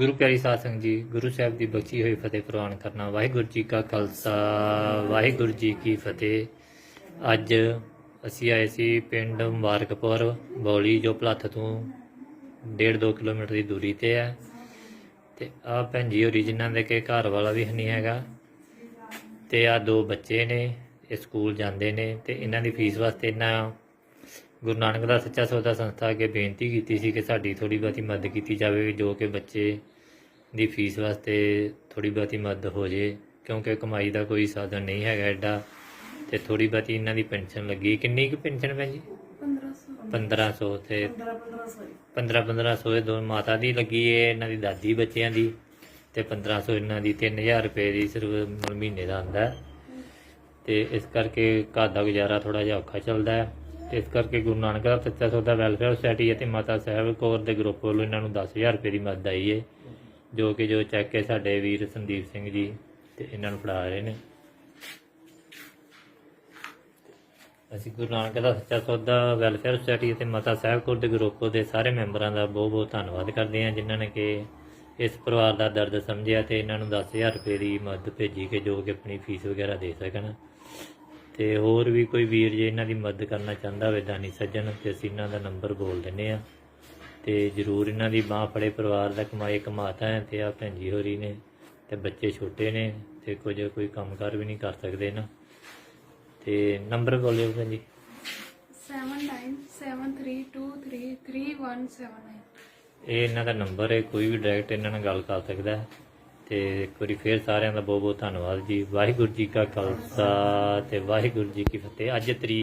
ਗੁਰੂ ਪਿਆਰੀ ਸਾਧ ਸੰਗਤ ਜੀ, ਗੁਰੂ ਸਾਹਿਬ ਦੀ ਬਖਸ਼ੀ ਹੋਈ ਫਤਿਹ ਪ੍ਰਵਾਨ ਕਰਨਾ। ਵਾਹਿਗੁਰੂ ਜੀ ਕਾ ਖਾਲਸਾ, ਵਾਹਿਗੁਰੂ ਜੀ ਕੀ ਫਤਿਹ। ਅੱਜ ਅਸੀਂ ਆਏ ਸੀ ਪਿੰਡ ਮੁਬਾਰਕਪੁਰ ਬੌਲੀ, ਜੋ ਭਲੱਥ ਤੋਂ 1.5-2 ਕਿਲੋਮੀਟਰ ਦੀ ਦੂਰੀ ਤੇ ਹੈ। ਤੇ ਆ ਭੈਣ ਜੀ ਹੋਰੀ ਜਿਨ੍ਹਾਂ ਦੇ ਕਿ ਘਰ ਵਾਲਾ ਵੀ ਨਹੀਂ ਹੈਗਾ। ਤੇ ਆ ਦੋ ਬੱਚੇ ਨੇ, ਇਹ ਸਕੂਲ ਜਾਂਦੇ ਨੇ ਤੇ ਇਹਨਾਂ ਦੀ ਫੀਸ ਵਾਸਤੇ ਇਹਨਾਂ ਗੁਰੂ ਨਾਨਕ ਦਾ ਸੱਚਾ ਸੌਦਾ ਸੰਸਥਾ ਅੱਗੇ ਬੇਨਤੀ ਕੀਤੀ ਸੀ ਕਿ ਸਾਡੀ ਥੋੜੀ ਬਹੁਤੀ ਮਦਦ ਕੀਤੀ ਜਾਵੇ ਜੋ ਕਿ ਬੱਚੇ ਦੀ ਫੀਸ ਵਾਸਤੇ ਥੋੜੀ ਬਹੁਤੀ ਮਦਦ ਹੋ ਜੇ ਕਿਉਂਕਿ ਕਮਾਈ ਦਾ ਕੋਈ ਸਾਧਨ ਨਹੀਂ ਹੈਗਾ ਐਡਾ ਤੇ ਥੋੜੀ ਬਹੁਤੀ ਇਹਨਾਂ ਦੀ ਪੈਨਸ਼ਨ ਲੱਗੀ। ਕਿੰਨੀ ਕੁ ਪੈਨਸ਼ਨ ਭੈਣ ਜੀ? 1500 ਤੇ 15 1500 ਇਹ ਦੋ ਮਾਤਾ ਦੀ ਲੱਗੀ ਏ ਇਹਨਾਂ ਦੀ ਦਾਦੀ ਬੱਚਿਆਂ ਦੀ ਤੇ 1500 ਇਹਨਾਂ ਦੀ 3000 ਰੁਪਏ ਦੀ ਸਿਰਫ ਮਹੀਨੇ ਦਾ ਆਂਦਾ ਤੇ ਇਸ ਕਰਕੇ ਘਰ ਦਾ ਗੁਜ਼ਾਰਾ ਥੋੜਾ ਜਿਹਾ ਔਖਾ ਚੱਲਦਾ ਹੈ। ਇਸ ਕਰਕੇ ਗੁਰੂ ਨਾਨਕ ਦਾ ਸੱਚਾ ਸੌਦਾ ਵੈਲਫੇਅਰ ਸੁਸਾਇਟੀ ਅਤੇ ਮਾਤਾ ਸਾਹਿਬ ਕੌਰ ਦੇ ਗਰੁੱਪ ਵੱਲੋਂ ਇਹਨਾਂ ਨੂੰ 10000 ਰੁਪਏ ਦੀ ਮਦਦ ਆਈ ਹੈ ਜੋ ਕਿ ਜੋ ਚੈੱਕ ਕੇ ਸਾਡੇ ਵੀਰ ਸੰਦੀਪ ਸਿੰਘ ਜੀ ਤੇ ਇਹਨਾਂ ਨੂੰ ਫੜਾ ਰਹੇ ਨੇ। ਅਸੀਂ ਗੁਰੂ ਨਾਨਕ ਦਾ ਸੱਚਾ ਸੌਦਾ ਵੈਲਫੇਅਰ ਸੁਸਾਇਟੀ ਅਤੇ ਮਾਤਾ ਸਾਹਿਬ ਕੌਰ ਦੇ ਗਰੁੱਪ ਦੇ ਸਾਰੇ ਮੈਂਬਰਾਂ ਦਾ ਬਹੁਤ ਬਹੁਤ ਧੰਨਵਾਦ ਕਰਦੇ ਹਾਂ, ਜਿਨ੍ਹਾਂ ਨੇ ਕਿ ਇਸ ਪਰਿਵਾਰ ਦਾ ਦਰਦ ਸਮਝਿਆ ਤੇ ਇਹਨਾਂ ਨੂੰ 10000 ਰੁਪਏ ਦੀ ਮਦਦ ਭੇਜੀ ਕਿ ਜੋ ਕਿ ਆਪਣੀ ਫੀਸ ਵਗੈਰਾ ਦੇ ਸਕਣ। ਤੇ ਹੋਰ ਵੀ ਕੋਈ ਵੀਰ ਜੇ ਇਹਨਾਂ ਦੀ ਮਦਦ ਕਰਨਾ ਚਾਹੁੰਦਾ ਹੋਵੇ ਦਾਨੀ ਸੱਜਣ ਤੇ ਅਸੀਂ ਇਹਨਾਂ ਦਾ ਨੰਬਰ ਬੋਲ ਦਿੰਨੇ ਆ ਤੇ ਜਰੂਰ ਇਹਨਾਂ ਦੀ ਬਾਹ ਫੜੇ ਪਰਿਵਾਰ ਦਾ ਕਮਾਏ ਕਮਾਤਾ ਹੈ ਤੇ ਆ ਭੈਣ ਜੀ ਹੋਰੀ ਨੇ ਤੇ ਬੱਚੇ ਛੋਟੇ ਨੇ ਤੇ ਕੁਝ ਕੋਈ ਕੰਮਕਾਰ ਵੀ ਨਹੀਂ ਕਰ ਸਕਦੇ ਨਾ। ਤੇ ਨੰਬਰ ਬੋਲਿਓ ਭੈਣ ਜੀ। Seven nine seven three two three three one seven nine. ਇਹ ਇਹਨਾਂ ਦਾ ਨੰਬਰ ਹੈ ਕੋਈ ਵੀ ਡਾਇਰੈਕਟ ਇਹਨਾਂ ਨਾਲ ਗੱਲ ਕਰ ਸਕਦਾ ਹੈ। ਤੇ ਇੱਕ ਵਾਰੀ ਫੇਰ ਸਾਰਿਆਂ ਦਾ ਬਹੁਤ ਬਹੁਤ ਧੰਨਵਾਦ ਜੀ। ਵਾਹਿਗੁਰੂ ਜੀ ਕਾ ਖਾਲਸਾ ਤੇ ਵਾਹਿਗੁਰੂ ਜੀ ਕੀ ਫਤਿਹ। ਅੱਜ ਤਰੀਕ